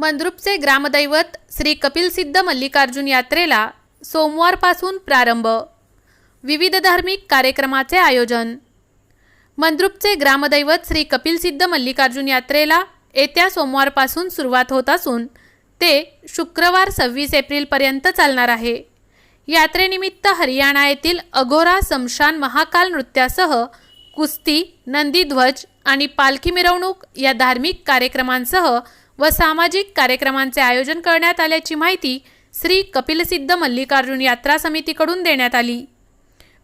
मंद्रुपचे ग्रामदैवत श्री कपिलसिद्ध मल्लिकार्जुन यात्रेला सोमवारपासून प्रारंभ. विविध धार्मिक कार्यक्रमाचे आयोजन. मंद्रुपचे ग्रामदैवत श्री कपिलसिद्ध मल्लिकार्जुन यात्रेला येत्या सोमवारपासून सुरुवात होत असून ते शुक्रवार सव्वीस एप्रिलपर्यंत चालणार आहे. यात्रेनिमित्त हरियाणा येथील अघोरा समशान महाकाल नृत्यासह कुस्ती नंदीध्वज आणि पालखी मिरवणूक या धार्मिक कार्यक्रमांसह व सामाजिक कार्यक्रमांचे आयोजन करण्यात आल्याची माहिती श्री कपिलसिद्ध मल्लिकार्जुन यात्रा समितीकडून देण्यात आली.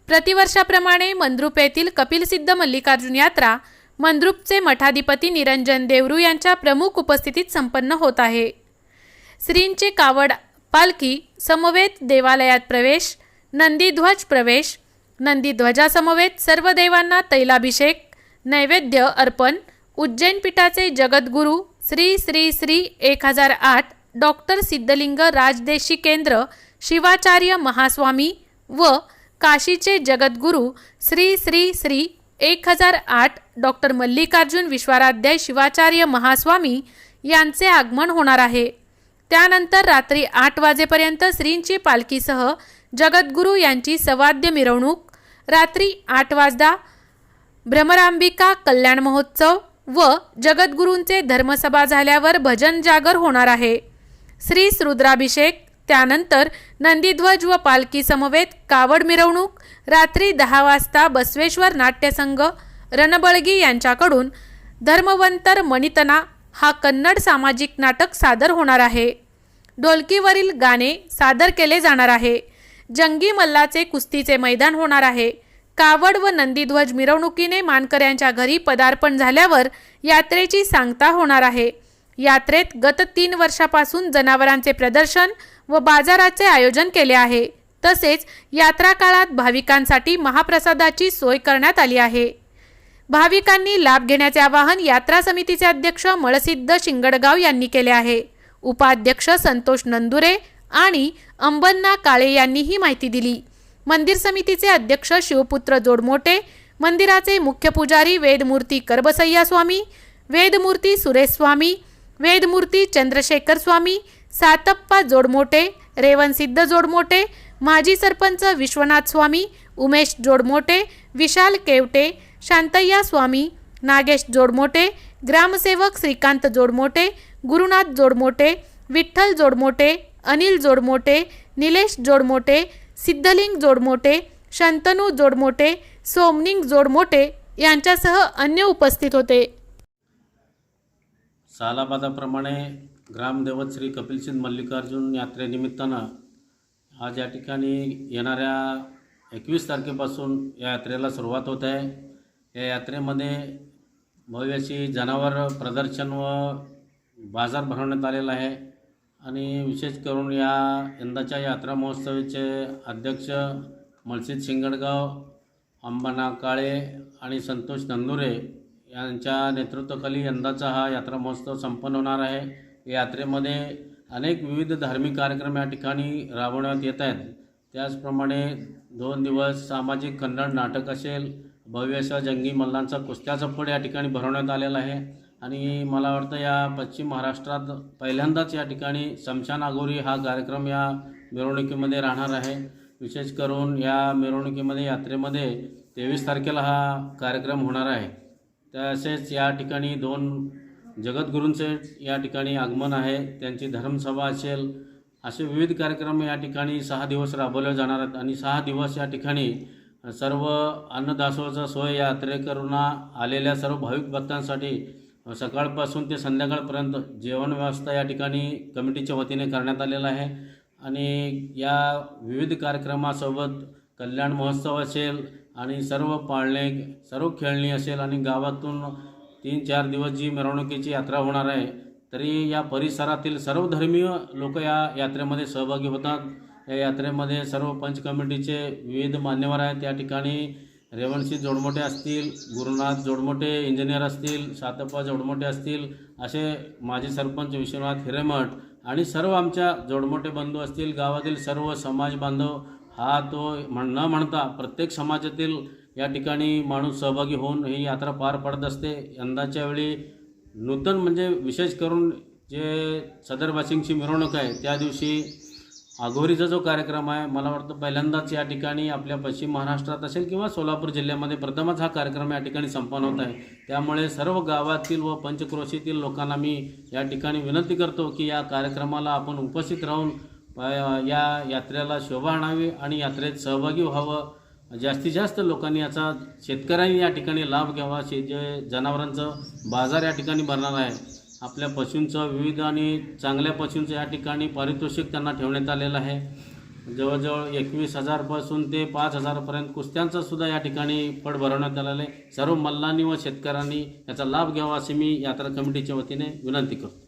प्रतिवर्षाप्रमाणे मंद्रुप येथील कपिलसिद्ध मल्लिकार्जुन यात्रा मंद्रुपचे मठाधिपती निरंजन देवरू यांच्या प्रमुख उपस्थितीत संपन्न होत आहे. श्रींची कावड पालखी समवेत देवालयात प्रवेश नंदीध्वज प्रवेश नंदीध्वजासमवेत सर्व देवांना तैलाभिषेक नैवेद्य अर्पण उज्जैन पीठाचे जगद्गुरू श्री श्री श्री एक हजार आठ डॉक्टर सिद्धलिंग राजदेशी केंद्र शिवाचार्य महास्वामी व काशीचे जगद्गुरू श्री श्री श्री एक हजार आठ डॉक्टर मल्लिकार्जुन विश्वाराध्याय शिवाचार्य महास्वामी यांचे आगमन होणार आहे. त्यानंतर रात्री आठ वाजेपर्यंत श्रींची पालखीसह जगद्गुरू यांची सवाद्य मिरवणूक रात्री आठ वाजता भ्रमरांबिका कल्याण महोत्सव व जगद्गुरूंचे धर्मसभा झाल्यावर भजन जागर होणार आहे. श्री रुद्राभिषेक त्यानंतर नंदीध्वज व पालखी समवेत कावड मिरवणूक रात्री दहा वाजता बसवेश्वर नाट्यसंघ रणबळगी यांच्याकडून धर्मवंतर मणितना हा कन्नड सामाजिक नाटक सादर होणार आहे. ढोलकीवरील गाणे सादर केले जाणार आहे. जंगी मल्लाचे कुस्तीचे मैदान होणार आहे. कावड व नंदीध्वज मिरवणुकीने मानकऱ्यांच्या घरी पदार्पण झाल्यावर यात्रेची सांगता होणार आहे. यात्रेत गत तीन वर्षापासून जनावरांचे प्रदर्शन व बाजाराचे आयोजन केले आहे. तसेच यात्रा काळात भाविकांसाठी महाप्रसादाची सोय करण्यात आली आहे. भाविकांनी लाभ घेण्याचे आवाहन यात्रा समितीचे अध्यक्ष मळसिद्ध शिंगडगाव यांनी केले आहे. उपाध्यक्ष संतोष नंदुरे आणि अंबन्ना काळे यांनी ही माहिती दिली. मंदिर समितीचे अध्यक्ष शिवपुत्र जोडमोटे मंदिराचे मुख्य पुजारी वेदमूर्ती करबसय्या स्वामी वेदमूर्ती सुरेश स्वामी वेदमूर्ती चंद्रशेखर स्वामी सातप्पा जोडमोटे रेवणसिद्ध जोडमोटे माजी सरपंच विश्वनाथ स्वामी उमेश जोडमोटे विशाल केवटे शांतय्या स्वामी नागेश जोडमोटे ग्रामसेवक श्रीकांत जोडमोटे गुरुनाथ जोडमोटे विठ्ठल जोडमोटे अनिल जोडमोटे निलेश जोडमोटे सिद्धलिंग जोडमोटे शंतनू जोडमोटे सोमनिंग जोडमोटे यांच्यासह अन्य उपस्थित होते. सालाबादाप्रमाणे ग्रामदेवत श्री कपिलसिंद मल्लिकार्जुन यात्रेनिमित्तानं आज या ठिकाणी येणाऱ्या एकवीस तारखेपासून या यात्रेला सुरुवात होत आहे. या यात्रेमध्ये भव्य जनावर प्रदर्शन व बाजार भरवण्यात आलेला आहे. आणि विशेष करून या यंदाच्या यात्रा महोत्सवाचे अध्यक्ष मलसिद शिंगडगाव अंबाना काळे आणि संतोष नंदुरे यांच्या नेतृत्वाखाली यंदाचा हा यात्रा महोत्सव संपन्न होणार आहे. या यात्रेमध्ये अनेक विविध धार्मिक कार्यक्रम या ठिकाणी राबवण्यात येत आहेत. त्याचप्रमाणे दोन दिवस सामाजिक कन्नड नाटक असेल भव्यशा जंगी मल्लांचा कुस्त्याचा फड या ठिकाणी भरवण्यात आलेला आहे. आणि मला वाटतं या पश्चिम महाराष्ट्रात पहिल्यांदाच या ठिकाणी शमशान आगोरी हा कार्यक्रम या मिरवणुकीमध्ये राहणार आहे. विशेष करून या मिरवणुकीमध्ये यात्रेमध्ये तेवीस तारखेला हा कार्यक्रम होणार आहे. तसेच या ठिकाणी दोन जगद्गुरूंचे या ठिकाणी आगमन आहे. त्यांची धर्मसभा असेल असे विविध कार्यक्रम या ठिकाणी सहा दिवस राबवले जाणार आहेत आणि सहा दिवस या ठिकाणी सर्व अन्नदासोचा सोय या यात्रेकरूंना आलेल्या सर्व भाविक भक्तांसाठी सकाळपासून ते संध्याकाळपर्यंत जेवण व्यवस्था या ठिकाणी कमिटीच्या वतीने करण्यात आलेलं आहे. आणि या विविध कार्यक्रमासोबत कल्याण महोत्सव असेल आणि सर्व पाळणे सर्व खेळणी असेल आणि गावातून तीन चार दिवस जी मिरवणुकीची यात्रा होणार आहे तरी या परिसरातील सर्व धर्मीय लोक या यात्रेमध्ये सहभागी होतात. या यात्रेमध्ये सर्व पंच कमिटीचे विविध मान्यवर आहेत. या ठिकाणी रेवणशी जोडमोठे असतील गुरुनाथ जोडमोठे इंजिनियर असतील सातप्पा जोडमोठे असतील असे माजी सरपंच विश्वनाथ हिरेमठ आणि सर्व आमच्या जोडमोठे बंधू असतील गावातील सर्व समाज बांधव हा तो म्हण न म्हणता प्रत्येक समाजातील या ठिकाणी माणूस सहभागी होऊन ही यात्रा पार पडत असते. यंदाच्या वेळी नूतन म्हणजे विशेष करून जे सदरबासिंगची मिरवणूक आहे त्या दिवशी आघोरीचा जो कार्यक्रम आहे मला वाटतं पहिल्यांदाच या ठिकाणी आपल्या पश्चिम महाराष्ट्रात असेल किंवा सोलापूर जिल्ह्यामध्ये प्रथमच हा कार्यक्रम या ठिकाणी संपन्न होत आहे. त्यामुळे सर्व गावातील व पंचक्रोशीतील लोकांना मी या ठिकाणी विनंती करतो की या कार्यक्रमाला आपण उपस्थित राहून या यात्रेला शोभा आणावी आणि यात्रेत सहभागी व्हावं. जास्तीत जास्त लोकांनी याचा शेतकऱ्यांनी या ठिकाणी लाभ घ्यावा. शे जे जनावरांचं बाजार या ठिकाणी भरणार आहे आपल्या पशूंचं विविध आणि चांगल्या पशूंचं या ठिकाणी पारितोषिक त्यांना ठेवण्यात आलेलं आहे. जवळजवळ एकवीस हजारपासून ते पाच हजारपर्यंत कुस्त्यांचं सुद्धा या ठिकाणी पट भरवण्यात आलेलं आहे. सर्व मल्लांनी व शेतकऱ्यांनी याचा लाभ घ्यावा अशी मी यात्रा कमिटीच्या वतीने विनंती करतो.